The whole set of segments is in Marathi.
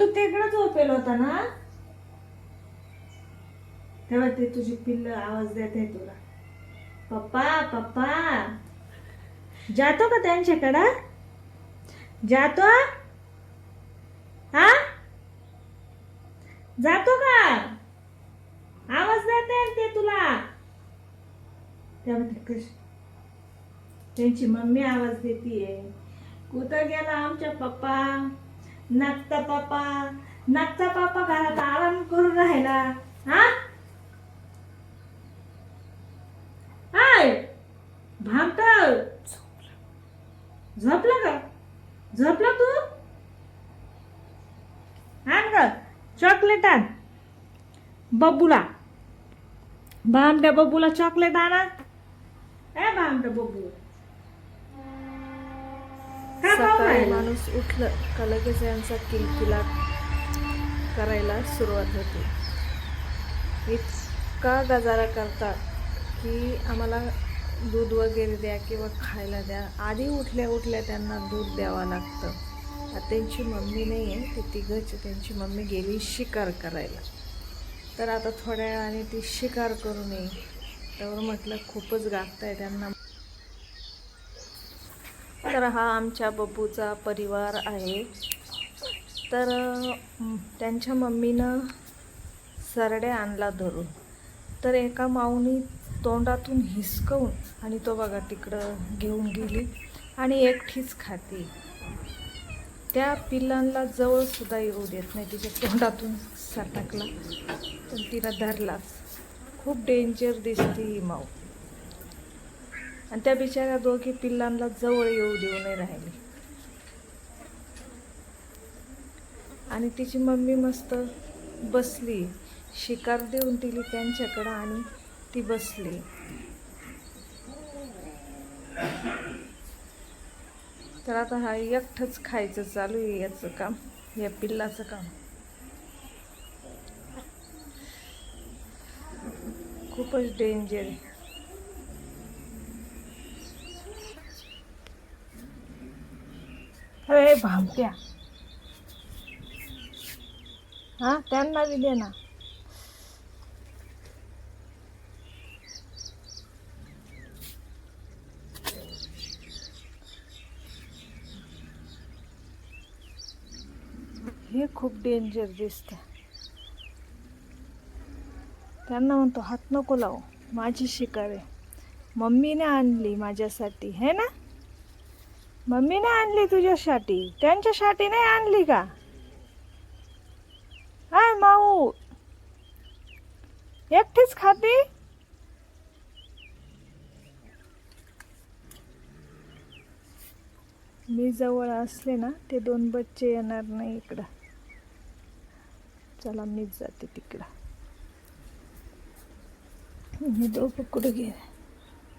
तू तिकडे झोपेल होता ना? तेव्हा ते तुझी पिल्ल आवाज देत आहे तुला. पप्पा पप्पा. जातो का त्यांच्याकडं? जातो? हा? जातो का? आवाज देते ते तुला. त्यामध्ये कश? त्यांची मम्मी आवाज देतीये. कुठं गेला आमच्या पप्पा? नागता पप्पा नागता पप्पा घरात आराम करून राहिला. हा? हाय भामट झोपला का? झोपला तू? आण ग चॉकलेट आण. बब्बूला भामट्या बब्बूला चॉकलेट आणा. ए भामट्या बब्बू सकाळी? माणूस उठलं का लगेच यांचा किलकिला करायला सुरुवात होते. इतका गजारा करतात की आम्हाला दूध वगैरे द्या किंवा खायला द्या. आधी उठल्या उठल्या त्यांना दूध द्यावं लागतं. आता त्यांची मम्मी नाही आहे ते तिघंच त्यांची मम्मी गेली शिकार करायला. तर आता थोड्या वेळाने ती शिकार करू नये. त्यावर म्हटलं खूपच गागताय त्यांना. तर हा आमच्या बब्बूचा परिवार आहे. तर त्यांच्या मम्मीनं सरड्या आणला धरून. तर एका माऊनी तोंडातून हिसकवून आणि तो बघा तिकडं घेऊन गेली आणि एकटीच खाते. त्या पिल्लांना जवळसुद्धा येऊ देत नाही. तिच्या तोंडातून सटकला पण तिला धरलाच. खूप डेंजर दिसते ही माऊ. आणि त्या बिचाऱ्या दोघी पिल्लांना जवळ येऊ देऊ नाही राहिली. आणि तिची मम्मी मस्त बसली. शिकार देऊन दिली त्यांच्याकडं आणि ती बसली. तर आता हा एकठंच खायचं चालू आहे याचं काम या पिल्लाचं काम. खूपच डेंजर आहे. अरे भामट्या. हा त्यांना बी दे ना. हे खूप डेंजर दिसतं त्यांना म्हणतो हात नको लावू. माझी शिकार आहे. मम्मीने आणली माझ्यासाठी. है ना? मम्मीने आणली तुझ्यासाठी त्यांच्यासाठी नाही आणली का? हाय माऊ. एकटीच खाती? मी जवळ असले ना ते दोन बच्चे येणार नाही इकडं. चला मीच जाते तिकडं. मी दोघं कुठं गेले?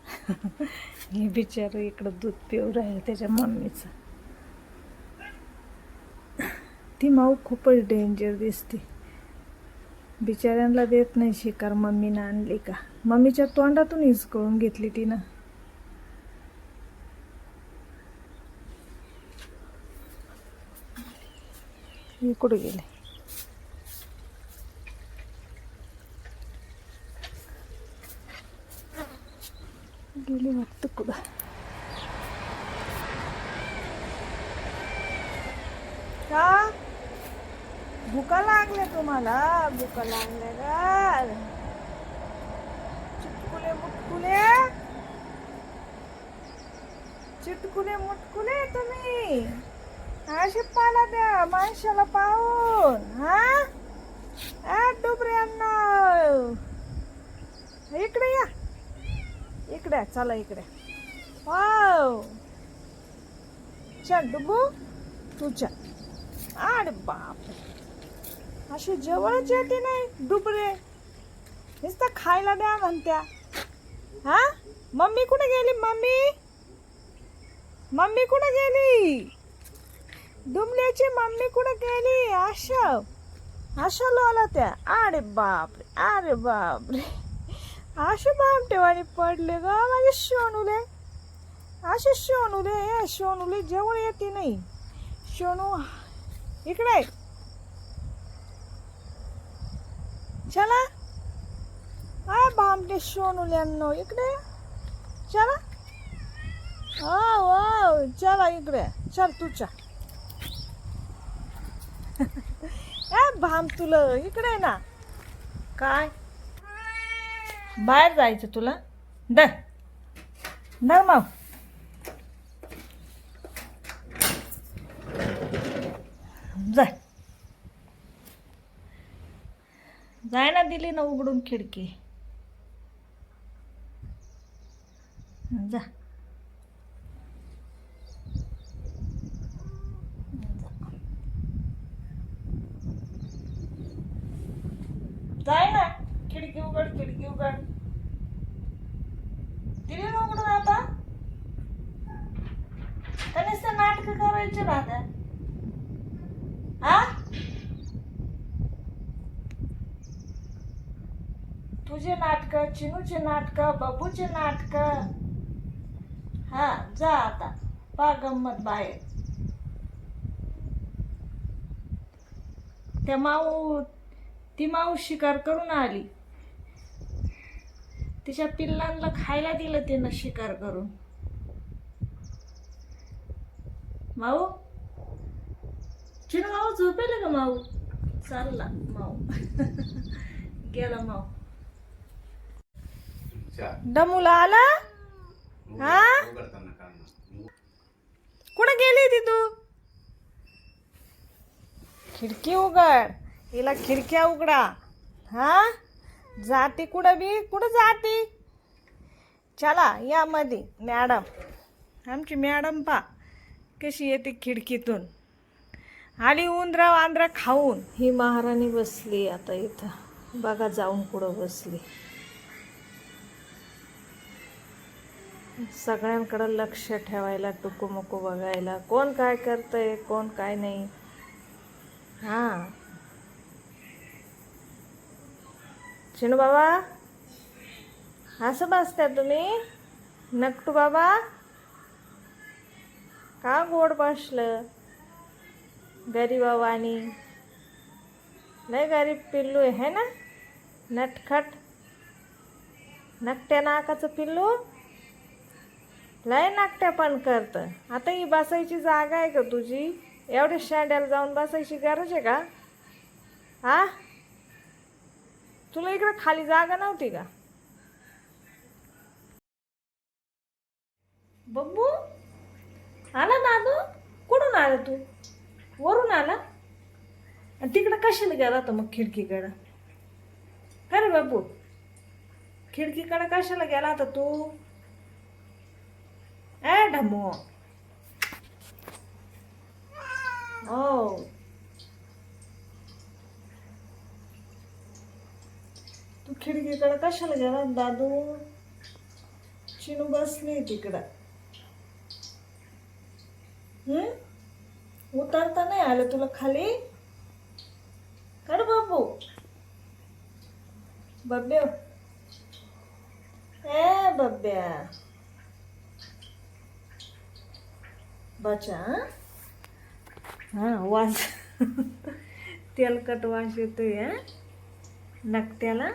हे बिचारं इकडं दूध पिऊ राहील त्याच्या मम्मीचं. ती माऊ खूपच डेंजर दिसते. बिचाऱ्यांना देत नाही शिकार मम्मीनं आणली का? मम्मीच्या तोंडातून हिसकळून घेतली तिनं. हे गेले? गेली वाटतं कुठं का भुका लागल्या तुम्हाला भुका लागल्या का चिटकुले मुटकुले चिटकुले मुटकुले तुम्ही असे पाला द्या माणसाला पाहून हा आ डुबऱ्यांना इकडे या इकडे चला इकडे. वाव! चल डुबू तू चल. अरे बाप अशी जवळच येते नाही डुबरे. नुसतं खायला द्या म्हणत्या. हा? मम्मी कुठे गेली मम्मी? मम्मी कुठे गेली? डुमल्याची मम्मी कुठे गेली? आशा. आशा लोला त्या. अरे बापरे अरे बापरे असे बामटेवाणी पडले ग माझे सोनूले असे सोनूले हे सोनूले जवळ येते नाही. सोनू इकडे चला. काय भामटे सोनुल्यांनो इकडे चला. हो हो चला इकडे. चल तुझ्या ए भाम तुला इकडे ना. काय? बाहेर जायचं तुला? दर. दर मग. जाय जाय ना दिली ना उघडून खिडकी. जा. जाय ना खिडकी उघड खिडकी उघड. दिली ना उघडून आता? त्यानेच नाटक करायचे दादा हा? तुझे नाटक चिनूचे नाटक बबूचे नाटक. हा जा आता. पा गंमत बाहेर. त्या माऊ ती माऊ शिकार करून आली. तिच्या पिल्लांना खायला दिलं तिनं शिकार करून. माऊ? चिनू माऊ झोपेल का माऊ? चालला माऊ. गेला माऊ. डमूला आला? हा? कुठं गेली ती तू? खिडकी उघड. हिला खिडक्या उघडा. हा? जाते कुठं बी? कुठं जाते? चला या मध्ये मॅडम. आमची मॅडम पा कशी येते खिडकीतून. आली उंदरा वांदरा खाऊन. ही महाराणी बसली आता इथं. बघा जाऊन कुठं बसली. सगळ्यांकडं लक्ष ठेवायला टुकूमुकू बघायला. कोण काय करतंय कोण काय नाही. हां. चिनू बाबा? असं बसता तुम्ही? नकटू बाबा? का गोड बसलं? गरीबावानी लय गरीब पिल्लू आहे ना? नटखट. नकट्या नाकाचं पिल्लू? लय नाकट्या पण करतं. आता ही बसायची जागा आहे का तुझी? एवढ्या शांड्याला जाऊन बसायची गरज आहे का? हा तुला इकडं खाली जागा नव्हती का? बब्बू आला दादू कुठून आला तू? वरून आला? आणि तिकडं कशाला गेला होता मग खिडकीकडं? का बाबू खिडकीकडं कशाला गेला होता तू? ए ढमो. ओ तू खिडकीकडं कशाला गेला? दादू? चिनू बसली तिकडं. हम्म उतरता नाही आलं तुला खाली? कर बाबू. बब्या ए बब्या बचा हां? वास. तेलकट वास येतोय हा? नकट्याला